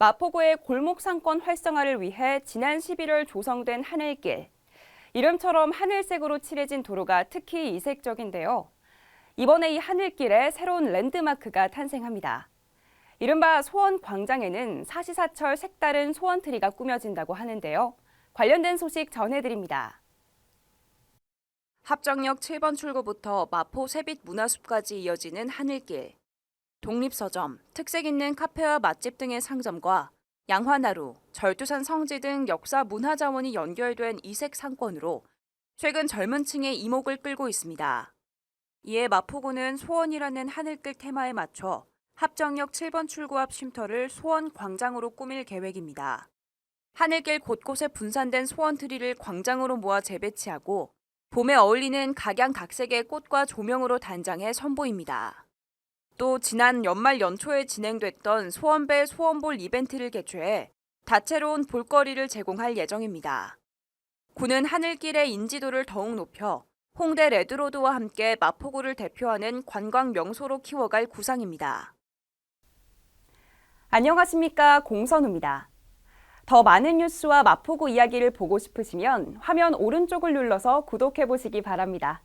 마포구의 골목 상권 활성화를 위해 지난 11월 조성된 하늘길. 이름처럼 하늘색으로 칠해진 도로가 특히 이색적인데요. 이번에 이 하늘길에 새로운 랜드마크가 탄생합니다. 이른바 소원 광장에는 사시사철 색다른 소원 트리가 꾸며진다고 하는데요. 관련된 소식 전해드립니다. 합정역 7번 출구부터 마포 세빛 문화숲까지 이어지는 하늘길. 독립서점, 특색 있는 카페와 맛집 등의 상점과 양화나루, 절두산 성지 등 역사 문화 자원이 연결된 이색 상권으로 최근 젊은 층의 이목을 끌고 있습니다. 이에 마포구는 소원이라는 하늘길 테마에 맞춰 합정역 7번 출구 앞 쉼터를 소원 광장으로 꾸밀 계획입니다. 하늘길 곳곳에 분산된 소원 트리를 광장으로 모아 재배치하고 봄에 어울리는 각양각색의 꽃과 조명으로 단장해 선보입니다. 또 지난 연말 연초에 진행됐던 소원배 소원볼 이벤트를 개최해 다채로운 볼거리를 제공할 예정입니다. 구는 하늘길의 인지도를 더욱 높여 홍대 레드로드와 함께 마포구를 대표하는 관광 명소로 키워갈 구상입니다. 안녕하십니까 공선우입니다. 더 많은 뉴스와 마포구 이야기를 보고 싶으시면 화면 오른쪽을 눌러서 구독해 보시기 바랍니다.